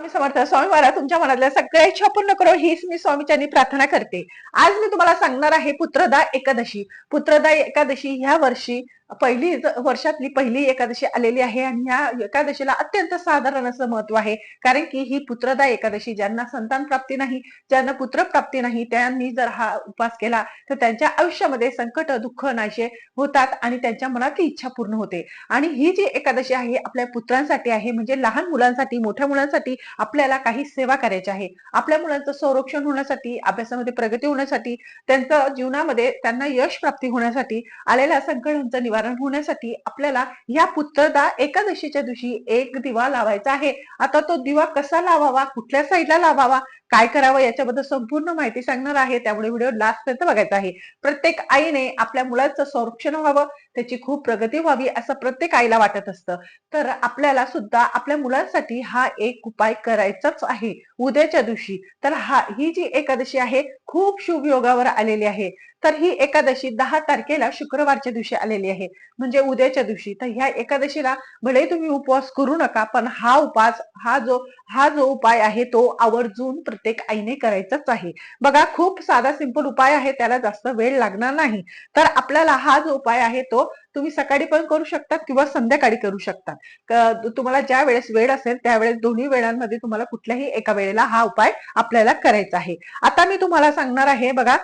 स्वामी समर्थ स्वामी महाराज तुमच्या मनातल्या सगळ्या इच्छा पूर्ण करो हीच मी स्वामीच्यानी प्रार्थना करते. आज मी तुम्हाला सांगणार आहे पुत्रदा एकादशी. पुत्रदा एकादशी ह्या वर्षी पहिली वर्षातली पहिली एकादशी आलेली आहे आणि या एकादशीला अत्यंत साधारण असं महत्त्व आहे. कारण की ही पुत्रदा एकादशी ज्यांना संतान प्राप्ती नाही ज्यांना पुत्र प्राप्ती नाही त्यांनी जर हा उपास केला तर त्यांच्या आयुष्यामध्ये संकट दुःख नाशे होतात आणि त्यांच्या मनातली इच्छा पूर्ण होते. आणि ही जी एकादशी आहे आपल्या पुत्रांसाठी आहे म्हणजे लहान मुलांसाठी मोठ्या मुलांसाठी आपल्याला काही सेवा करायची आहे. आपल्या मुलांचं संरक्षण होण्यासाठी अभ्यासामध्ये प्रगती होण्यासाठी त्यांचं जीवनामध्ये त्यांना यश प्राप्ती होण्यासाठी आलेल्या संकटांचं निवारण होण्यासाठी आपल्याला या पुत्रदा एकादशीच्या दिवशी एक दिवा लावायचा आहे. आता तो दिवा कसा लावावा? कुठल्या साईडला लावावा? काय करावं याच्याबद्दल संपूर्ण माहिती सांगणार आहे. त्यामुळे व्हिडिओ लास्ट पर्यंत बघायचा आहे. प्रत्येक आईने आपल्या मुलाचं संरक्षण व्हावं त्याची खूप प्रगती व्हावी असं प्रत्येक आईला वाटत असतं. तर आपल्याला सुद्धा आपल्या मुलांसाठी हा एक उपाय करायचाच आहे. उद्याच्या दिवशी तर हा ही जी एकादशी आहे खूप शुभ योगावर आलेली आहे. तर ही एकादशी दहा तारखेला शुक्रवारच्या दिवशी आलेली आहे. म्हणजे उद्याच्या दिवशी. तर ह्या एकादशीला भले तुम्ही उपवास करू नका पण हा उपास हा जो हा जो उपाय आहे तो आवर्जून प्रत्येक आईने करायचंच आहे. बघा खूप साधा सिंपल उपाय आहे त्याला जास्त वेळ लागणार नाही. तर आपल्याला हा जो उपाय आहे तो तुम्ही सकाळी पण करू शकतात किंवा संध्याकाळी करू शकतात. तुम्हाला ज्या वेळेस वेळ असेल त्यावेळेस दोन्ही वेळांमध्ये तुम्हाला कुठल्याही एका वेळेला हा उपाय आपल्याला करायचा आहे. आता मी तुम्हाला सांगणार आहे बघा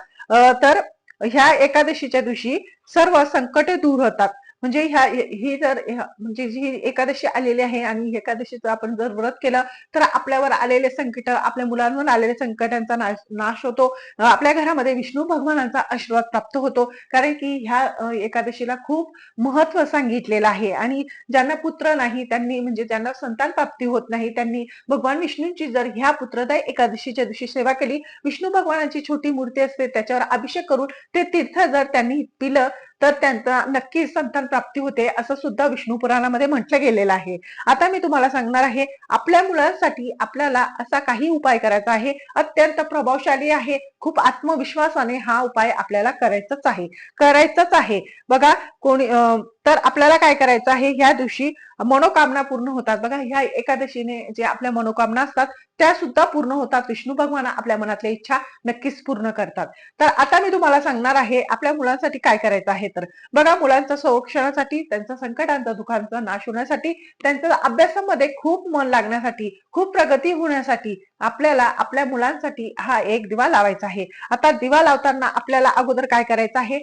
तर ह्या एकादशीच्या दिवशी सर्व संकटे दूर होतात. म्हणजे ह्या ही जर म्हणजे ही एकादशी आलेली आहे आणि एकादशीचं आपण जर व्रत केलं तर आपल्यावर आलेले संकट आपल्या मुलांवर आलेल्या संकटांचा नाश नाश होतो. आपल्या घरामध्ये विष्णू भगवानांचा आशीर्वाद प्राप्त होतो. कारण की ह्या एकादशीला खूप महत्त्व सांगितलेलं आहे. आणि ज्यांना पुत्र नाही त्यांनी म्हणजे ज्यांना संतान प्राप्ती होत नाही त्यांनी भगवान विष्णूंची जर ह्या पुत्रदाय एकादशीच्या दिवशी सेवा केली विष्णू भगवानाची छोटी मूर्ती असते त्याच्यावर अभिषेक करून ते तीर्थ जर त्यांनी पिलं तर त्यांचा नक्की संतान प्राप्ती होते असं सुद्धा विष्णू पुराणामध्ये म्हटलं गेलेलं आहे. आता मी तुम्हाला सांगणार आहे आपल्या मुलांसाठी आपल्याला असा काही उपाय करायचा आहे अत्यंत प्रभावशाली आहे. खूप आत्मविश्वासाने हा उपाय आपल्याला करायचाच आहे. करायचाच आहे. बघा कोणी अं, तर आपल्याला काय करायचं आहे? ह्या दिवशी मनोकामना पूर्ण होतात. बघा ह्या एकादशीने जे आपल्या मनोकामना असतात त्या सुद्धा पूर्ण होतात. विष्णू भगवान आपल्या मनातल्या इच्छा नक्कीच पूर्ण करतात. तर आता मी तुम्हाला सांगणार आहे आपल्या मुलांसाठी काय करायचं आहे तर. बघा मुलांच्या संरक्षणासाठी त्यांच्या संकटांचा दुःखांचा नाश होण्यासाठी त्यांच्या अभ्यासामध्ये खूप मन लागण्यासाठी खूप प्रगती होण्यासाठी आपल्याला आपल्या मुलांसाठी हा एक दिवा लावायचा आहे. आता दिवा लावताना आपल्याला अगोदर काय करायचं आहे?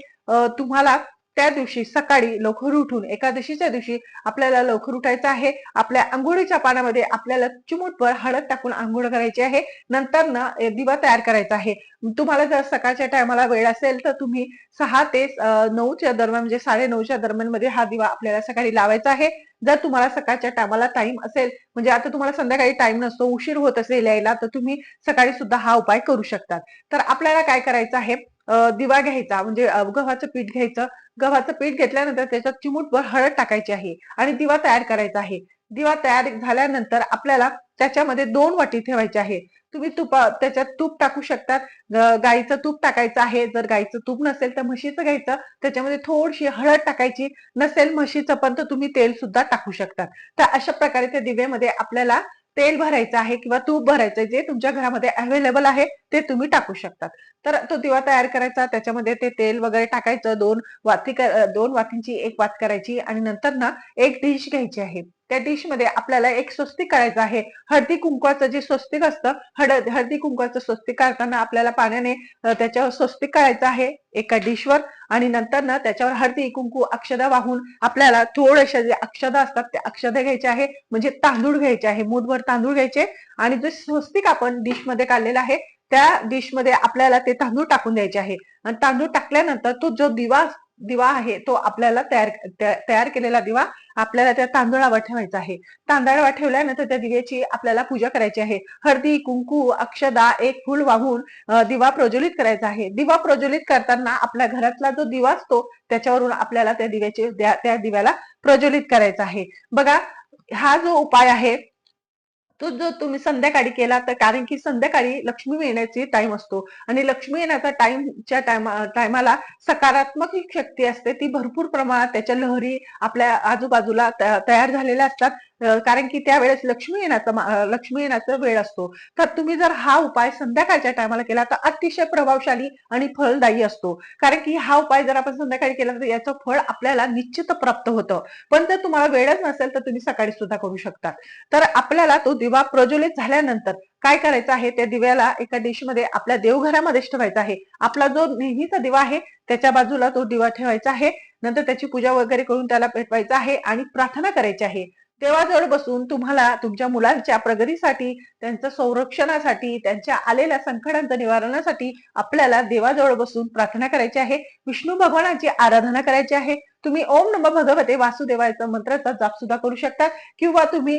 तुम्हाला त्या दिवशी सकाळी लवकर उठून एकादशीच्या दिवशी आपल्याला लवकर उठायचं आहे. आपल्या आंघोळीच्या पाण्यामध्ये आपल्याला चिमूटभर हळद टाकून आंघोळ करायची आहे. नंतर ना दिवा तयार करायचा आहे. तुम्हाला जर सकाळच्या टायमाला वेळ असेल तर तुम्ही सहा ते नऊच्या दरम्यान म्हणजे साडे नऊच्या दरम्यानमध्ये हा दिवा आपल्याला सकाळी लावायचा आहे. जर तुम्हाला सकाळच्या टायमाला टाइम असेल म्हणजे आता तुम्हाला संध्याकाळी टाइम नसतो उशीर होत असेल यायला तर तुम्ही सकाळी सुद्धा हा उपाय करू शकतात. तर आपल्याला काय करायचं आहे? दिवा घ्यायचा म्हणजे गव्हाचं पीठ घ्यायचं. गव्हाचं पीठ घेतल्यानंतर त्याच्यात चिमूटभर हळद टाकायची आहे आणि दिवा तयार करायचा आहे. दिवा तयार झाल्यानंतर आपल्याला त्याच्यामध्ये दोन वाटी ठेवायचे आहे. तुम्ही तुपा त्याच्यात तूप टाकू शकतात. गाईचं तूप टाकायचं आहे. जर गाईचं तूप नसेल तर म्हशीचं घ्यायचं. त्याच्यामध्ये थोडीशी हळद टाकायची. नसेल म्हशीचं पण तर तुम्ही तेल सुद्धा टाकू शकतात. तर अशा प्रकारे त्या दिव्यामध्ये आपल्याला तेल भरायचं आहे किंवा तूप भरायचं आहे जे तुमच्या घरामध्ये अवेलेबल आहे ते तुम्ही टाकू शकतात. तर तो दिवा तयार करायचा त्याच्यामध्ये ते तेल वगैरे टाकायचं दोन वाती दोन वातींची एक वात करायची आणि नंतर ना एक डिश घ्यायची आहे. त्या डिशमध्ये आपल्याला एक स्वस्तिक करायचं आहे. हळदी कुंकवाचं जे स्वस्तिक असतं हळद हळदी कुंकवाचं स्वस्तिक काढताना आपल्याला पाण्याने त्याच्यावर स्वस्तिक करायचं आहे एका डिशवर आणि नंतर ना त्याच्यावर हळदी कुंकू अक्षदा वाहून आपल्याला थोड्याशा जे अक्षदा असतात ते अक्षदा घ्यायचे आहे. म्हणजे तांदूळ घ्यायचे आहे मूठभर तांदूळ घ्यायचे आणि जे स्वस्तिक आपण डिशमध्ये काढलेलं आहे त्या डिशमध्ये आपल्याला ते तांदूळ टाकून द्यायचे आहे. आणि तांदूळ टाकल्यानंतर तो जो दिवा दिवा आहे तो आपल्याला तयार तयार केलेला दिवा आपल्याला त्या तांदळावर ठेवायचा आहे. तांदळावर ठेवल्यानंतर त्या दिव्याची आपल्याला पूजा करायची आहे. हळदी कुंकू अक्षदा एक फुल वाहून दिवा प्रज्वलित करायचा आहे. दिवा प्रज्वलित करताना आपल्या घरातला जो दिवा असतो त्याच्यावरून आपल्याला त्या दिव्याचे त्या दिव्याला प्रज्वलित करायचा आहे. बघा हा जो उपाय आहे तो जो तुम्ही संध्याकाळी केला तर कारण की संध्याकाळी लक्ष्मी येण्याची टाइम असतो. आणि लक्ष्मी येण्याचा टाइमच्या टायमा टायमाला सकारात्मक ही शक्ती असते. ती भरपूर प्रमाणात त्याच्या लहरी आपल्या आजूबाजूला तयार झालेल्या असतात. कारण की त्यावेळेस लक्ष्मी येण्याचा लक्ष्मी येण्याचा वेळ असतो. तर तुम्ही जर हा उपाय संध्याकाळच्या टायमाला केला तर अतिशय प्रभावशाली आणि फलदायी असतो. कारण की हा उपाय जर आपण संध्याकाळी केला तर याचं फळ आपल्याला निश्चित प्राप्त होतं. पण जर तुम्हाला वेळच नसेल तर तुम्ही सकाळी सुद्धा करू शकता तर आपल्याला तो दिवा प्रज्वलित झाल्यानंतर काय करायचं आहे? त्या दिव्याला एका डिशमध्ये आपल्या देवघरामध्येच ठेवायचा आहे. आपला जो नेहमीचा दिवा आहे त्याच्या बाजूला तो दिवा ठेवायचा आहे. नंतर त्याची पूजा वगैरे करून त्याला पेटवायचा आहे आणि प्रार्थना करायची आहे. देवाजवळ बसून तुम्हाला तुमच्या मुलांच्या प्रगतीसाठी त्यांच्या संरक्षणासाठी त्यांच्या आलेल्या संकटांच्या निवारणासाठी आपल्याला देवाजवळ बसून प्रार्थना करायची आहे. विष्णू भगवानाची आराधना करायची आहे. तुम्ही ओम नम भगवते वासुदेवाचा मंत्राचा जाप सुद्धा करू शकतात किंवा तुम्ही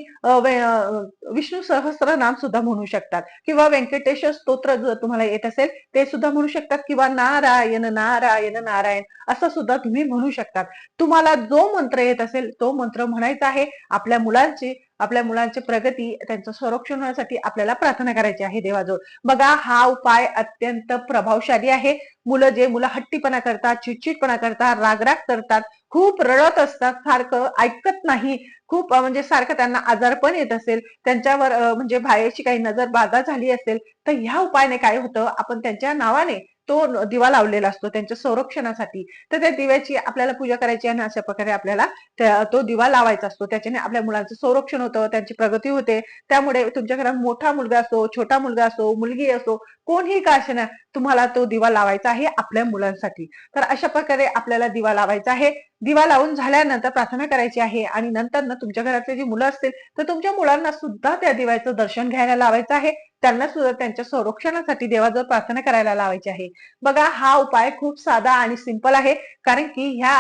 विष्णू सहस्र नाम सुद्धा म्हणू शकतात किंवा व्यंकटेश स्तोत्र जर तुम्हाला येत असेल ते सुद्धा म्हणू शकतात किंवा नारायण नारायण नारायण असं सुद्धा तुम्ही म्हणू शकतात. तुम्हाला जो मंत्र येत असेल तो मंत्र म्हणायचा आहे आपल्या मुलांची आपल्या मुलांची प्रगती त्यांचं संरक्षण होण्यासाठी आपल्याला प्रार्थना करायची आहे देवाजवळ. बघा हा उपाय अत्यंत प्रभावशाली आहे. मुलं जे मुलं हट्टीपणा करतात चिडचिडपणा करतात रागराग करतात खूप रडत असतात सारखं ऐकत नाही. खूप म्हणजे सारखं त्यांना आजारपण येत असेल त्यांच्यावर म्हणजे बाहेरची काही नजर बाधा झाली असेल तर ह्या उपायाने काय होतं? आपण त्यांच्या नावाने तो दिवा लावलेला असतो त्यांच्या संरक्षणासाठी. तर त्या दिव्याची आपल्याला पूजा करायची आणि अशा प्रकारे आपल्याला त्या- तो दिवा लावायचा असतो. त्याच्याने आपल्या मुलांचं संरक्षण होतं त्यांची प्रगती होते. त्यामुळे तुमच्या घरात मोठा मुलगा असो छोटा मुलगा असो मुलगी असो कोणीही का असेना तुम्हाला तो दिवा लावायचा आहे आपल्या मुलांसाठी. तर अशा प्रकारे आपल्याला दिवा लावायचा आहे. दिवा लावून झाल्यानंतर प्रार्थना करायची आहे आणि नंतर ना तुमच्या घरातले जी मुलं असतील तर तुमच्या मुलांना सुद्धा त्या दिव्याचं दर्शन घ्यायला लावायचं आहे. त्यांना सुद्धा त्यांच्या संरक्षणासाठी देवाजवळ प्रार्थना करायला लावायची आहे. बघा हा उपाय खूप साधा आणि सिंपल आहे. कारण की ह्या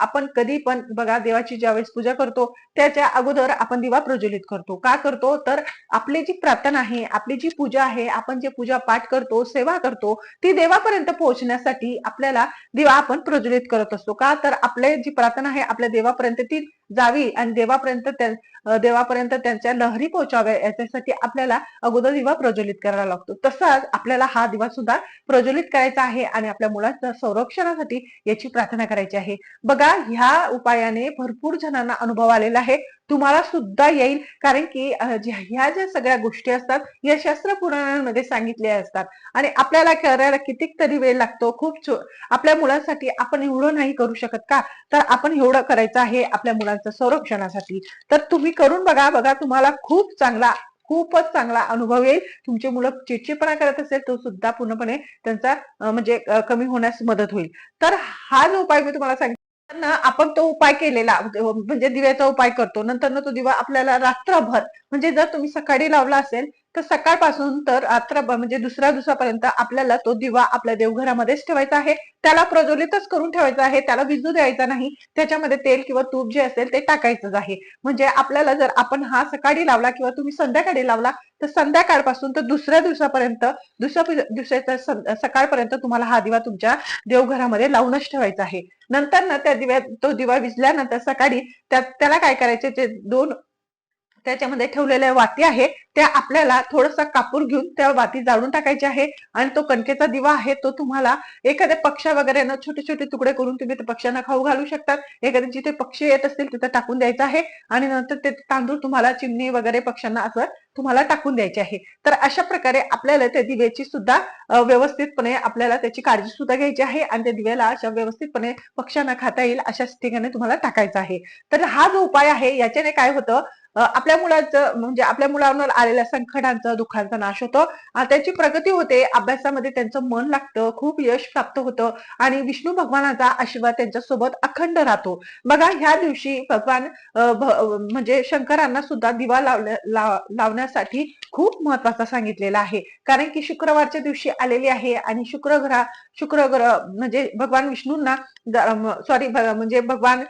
आपण कधी पण बघा देवाची ज्यावेळेस पूजा करतो त्याच्या अगोदर आपण दिवा प्रज्वलित करतो. का करतो? तर आपली जी प्रार्थना आहे आपली जी पूजा आहे आपण जे पूजा पाठ करतो सेवा करतो ती देवापर्यंत पोहोचण्यासाठी आपल्याला दिवा आपण प्रज्वलित करत असतो. का? तर आपले जी प्रार्थना आहे आपल्या देवापर्यंत ती जावी आणि देवापर्यंत देवापर्यंत त्यांच्या लहरी पोहोचाव्या याच्यासाठी आपल्याला अगोदर दिवा प्रज्वलित करायला लागतो. तसाच आपल्याला हा दिवा सुद्धा प्रज्वलित करायचा आहे आणि आपल्या मुलांच्या संरक्षणासाठी याची प्रार्थना करायची आहे. बघा ह्या उपायाने भरपूर जणांना अनुभव आलेला आहे. तुम्हाला सुद्धा येईल. कारण की ज्या- ह्या ज्या सगळ्या गोष्टी असतात या शास्त्र पुराणांमध्ये सांगितल्या असतात. आणि आपल्याला करायला कितीक तरी वेळ लागतो. खूप आपल्या मुलांसाठी आपण एवढं नाही करू शकत का? तर आपण एवढं करायचं आहे आपल्या मुलांचं संरक्षणासाठी. तर तुम्ही करून बघा बघा तुम्हाला खूप चांगला खूपच चांगला अनुभव येईल. तुमची मुलं चिडचिडपणा करत असेल तो सुद्धा पूर्णपणे त्यांचा म्हणजे कमी होण्यास मदत होईल. तर हा जो उपाय मी तुम्हाला सांगितला. आपण तो उपाय केलेला म्हणजे दिव्याचा उपाय करतो नंतर ना तो दिवा आपल्याला रात्रभर म्हणजे जर तुम्ही सकाळी लावला असेल तर सकाळपासून तर रात्र म्हणजे दुसऱ्या दिवसापर्यंत आपल्याला तो दिवा आपल्या देवघरामध्येच ठेवायचा आहे. त्याला प्रज्वलितच करून ठेवायचा आहे. त्याला विजू द्यायचा नाही. त्याच्यामध्ये तेल किंवा तूप जे असेल ते टाकायचंच आहे. म्हणजे आपल्याला जर आपण हा सकाळी लावला किंवा तुम्ही संध्याकाळी लावला तर संध्याकाळपासून तर दुसऱ्या दिवसापर्यंत दुसऱ्या दिवसाच्या सकाळपर्यंत तुम्हाला हा दिवा तुमच्या देवघरामध्ये लावूनच ठेवायचा आहे. नंतर ना त्या दिव्या तो दिवा विजल्यानंतर सकाळी त्या त्याला काय करायचे? ते दोन त्याच्यामध्ये ठेवलेल्या वाती आहे त्या आपल्याला थोडासा कापूर घेऊन त्या वाती जाळून टाकायची आहे. आणि तो कणकेचा दिवा आहे तो तुम्हाला एखाद्या पक्षा वगैरे ना छोटे छोटे तुकडे करून तुम्ही ते पक्ष्यांना खाऊ घालू शकतात. एखाद्या जिथे पक्षी येत असतील तिथे टाकून द्यायचं आहे. आणि नंतर ते तांदूळ तुम्हाला चिमणी वगैरे पक्ष्यांना असं तुम्हाला टाकून द्यायचे आहे. तर अशा प्रकारे आपल्याला त्या दिव्याची सुद्धा व्यवस्थितपणे आपल्याला त्याची काळजी सुद्धा घ्यायची आहे. आणि त्या दिव्याला अशा व्यवस्थितपणे पक्ष्यांना खाता येईल अशा ठिकाणी तुम्हाला टाकायचं आहे. तर हा जो उपाय आहे याच्याने काय होतं आपल्या मुलाचं म्हणजे आपल्या मुलांवर आलेल्या संकटांचा दुःखांचा नाश होतो. आणि त्याची प्रगती होते. अभ्यासामध्ये त्यांचं मन लागतं. खूप यश प्राप्त होतं. आणि विष्णू भगवानाचा आशीर्वाद त्यांच्यासोबत अखंड राहतो. बघा ह्या दिवशी भगवान म्हणजे शंकरांना सुद्धा दिवा लावल्या लाव- लावण्यासाठी खूप महत्त्वाचा सांगितलेला आहे. कारण की शुक्रवारच्या दिवशी आलेली आहे आणि शुक्रग्रह शुक्रग्रह म्हणजे भगवान विष्णूंना सॉरी म्हणजे भगवान